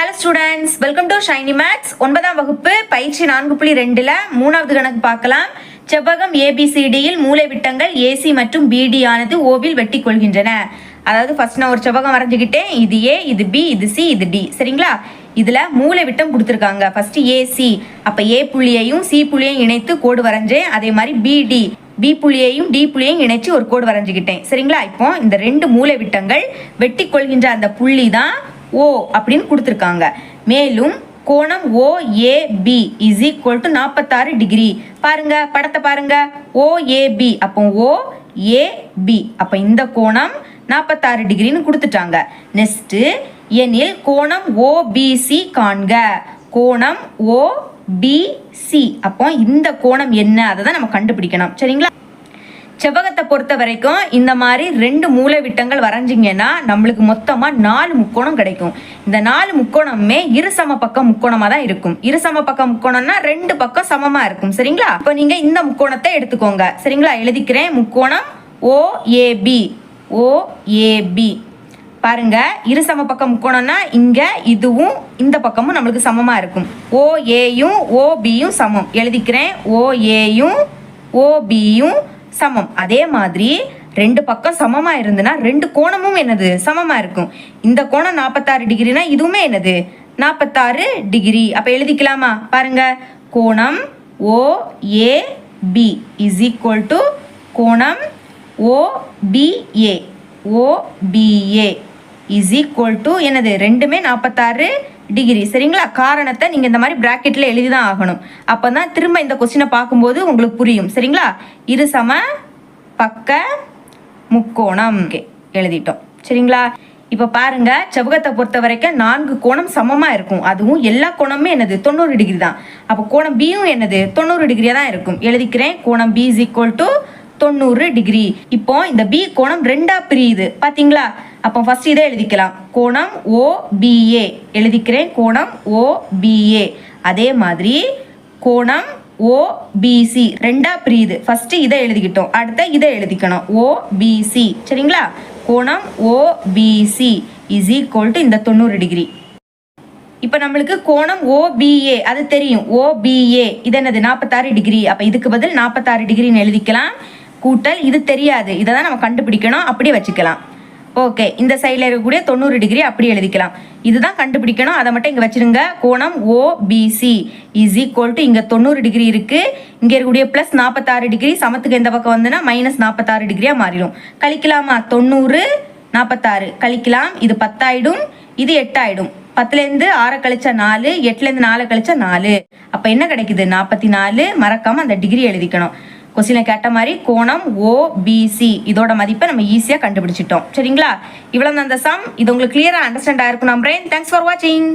Hello students welcome to Shiny maths ஒன்பதாம் வகுப்பு பயிற்சி நான்கு புள்ளி ரெண்டுல மூணாவது கணக்கு பார்க்கலாம். செவ்வகம் ஏபிசிடியில் மூளை விட்டங்கள் ஏசி மற்றும் பிடி ஆனது ஓவில் வெட்டி கொள்கின்றன. அதாவது ஃபர்ஸ்ட் நான் ஒரு செவ்வகம் வரைஞ்சுக்கிட்டேன். இது ஏ இது பி இது சி இது டி சரிங்களா? இதுல மூளை விட்டம் கொடுத்துருக்காங்க. ஃபர்ஸ்ட் ஏசி அப்ப ஏ புள்ளியையும் சி புள்ளியையும் இணைத்து கோடு வரைஞ்சேன். அதே மாதிரி பிடி பி புள்ளியையும் டி புள்ளியையும் இணைச்சு ஒரு கோடு வரைஞ்சுக்கிட்டேன். சரிங்களா? இப்போ இந்த ரெண்டு மூளை விட்டங்கள் வெட்டி கொள்கின்ற அந்த புள்ளி தான் ஓ அப்படின்னு கொடுத்துருக்காங்க. மேலும் கோணம் ஓ இஸ் ஈக்குவல் டு நாற்பத்தாறு டிகிரி பாருங்க படத்தை பாருங்க. ஓஏபி அப்போ ஓ ஏபி அப்போ இந்த கோணம் நாற்பத்தாறு டிகிரின்னு கொடுத்துட்டாங்க. நெக்ஸ்ட்டு எனில் கோணம் ஓபிசி காண்க. கோணம் ஓபிசி அப்போ இந்த கோணம் என்ன? அதை தான் நம்ம கண்டுபிடிக்கணும். சரிங்களா? செவ்வகத்தை பொறுத்த வரைக்கும் இந்த மாதிரி ரெண்டு மூலைவிட்டங்கள் வரைஞ்சிங்கன்னா நம்மளுக்கு மொத்தமாக நாலு முக்கோணம் கிடைக்கும். இந்த நாலு முக்கோணமே இரு சம பக்கம் முக்கோணமாக தான் இருக்கும். இரு சம பக்கம் முக்கோணம்னா ரெண்டு பக்கம் சமமாக இருக்கும். சரிங்களா? இப்போ நீங்கள் இந்த முக்கோணத்தை எடுத்துக்கோங்க. சரிங்களா? எழுதிக்கிறேன். முக்கோணம் ஓஏபி ஓஏபி பாருங்க. இரு சம பக்கம் முக்கோணம்னா இங்க இதுவும் இந்த பக்கமும் நம்மளுக்கு சமமா இருக்கும். ஓஏயும் ஓபியும் சமம். எழுதிக்கிறேன். ஓஏயும் ஓபியும் சமம். அதே மாதிரி ரெண்டு பக்கம் சமமா இருந்துன்னா ரெண்டு கோணமும் என்னது? சமமா இருக்கும். இந்த கோணம் நாற்பத்தாறு டிகிரினா இதுவுமே என்னது? நாற்பத்தாறு டிகிரி. அப்ப எழுதிக்கலாமா? பாருங்க. கோணம் O A B is equal to கோணம் OBA OBA is equal to என்னது ரெண்டுமே நாற்பத்தாறு டிகிரி சரிங்களா? காரணத்தை நீங்கள் இந்த மாதிரி ப்ராக்கெட்டில் எழுதி தான் ஆகணும். அப்போ தான் திரும்ப இந்த கொஸ்டினை பார்க்கும்போது உங்களுக்கு புரியும். சரிங்களா? இரு சம பக்க முக்கோணம். எழுதிட்டோம். சரிங்களா? இப்போ பாருங்க செவ்வகத்தை பொறுத்த வரைக்கும் நான்கு கோணம் சமமாக இருக்கும். அதுவும் எல்லா கோணமுமே என்னது தொண்ணூறு டிகிரி தான். அப்போ கோணம் பியும் என்னது தொண்ணூறு டிகிரியாக தான் இருக்கும். எழுதிக்கிறேன் கோணம் பி இஸ் ஈக்குவல் டு தொண்ணூறு டிகிரி இப்போ இந்த பி கோணம் ரெண்டா பிரியுது. பார்த்தீங்களா அப்போ ஃபர்ஸ்ட் இதை எழுதிக்கலாம். கோணம் ஓபிஏ எழுதிக்கிறேன். கோணம் ஓபிஏ அதே மாதிரி கோணம் ஓபிசி ரெண்டா பிரியுது. ஃபர்ஸ்ட் இதை எழுதிக்கிட்டோம். அடுத்த இதை எழுதிக்கணும். ஓபிசி சரிங்களா? கோணம் ஓபிசி இஸ் ஈக்குவல் டு இந்த தொண்ணூறு டிகிரி இப்போ நம்மளுக்கு கோணம் ஓபிஏ அது தெரியும். ஓபிஏ இது என்னது? நாற்பத்தாறு டிகிரி அப்போ இதுக்கு பதில் நாற்பத்தாறு டிகிரின்னு எழுதிக்கலாம். கூட்டல் இது தெரியாது. இதை தான் நம்ம கண்டுபிடிக்கணும். அப்படியே வச்சுக்கலாம். ஓகே இந்த சைடில் இருக்கக்கூடிய தொண்ணூறு டிகிரி அப்படி எழுதிக்கலாம். இதுதான் கண்டுபிடிக்கணும். அதை மட்டும் இங்கே வச்சுருங்க. கோணம் ஓபிசி இஸ் ஈக்குவல் டு இங்கே தொண்ணூறு டிகிரி இருக்குது இங்கே இருக்கக்கூடிய ப்ளஸ் நாற்பத்தாறு டிகிரி சமத்துக்கு எந்த பக்கம் வந்துன்னா மைனஸ் நாற்பத்தாறு டிகிரியாக மாறிடும். கழிக்கலாமா? தொண்ணூறு நாற்பத்தாறு கழிக்கலாம். இது பத்தாயிடும். இது எட்டாயிடும். பத்துலேருந்து ஆறை கழிச்சா நாலு எட்டுலேருந்து நாலு கழிச்சா நாலு. அப்போ என்ன கிடைக்குது? நாற்பத்தி நாலு. மறக்காமல் அந்த டிகிரி எழுதிக்கணும். கொஸ்டினில் கேட்ட மாதிரி கோணம் ஓபிசி இதோட மதிப்பை நம்ம ஈஸியாக கண்டுபிடிச்சிட்டோம். சரிங்களா? இவ்வளோ அந்த சம் இது உங்களுக்கு கிளியராக அண்டர்ஸ்டாண்ட் ஆயிருக்கும் நம்புறேன். தேங்க்ஸ் ஃபார் வாட்சிங்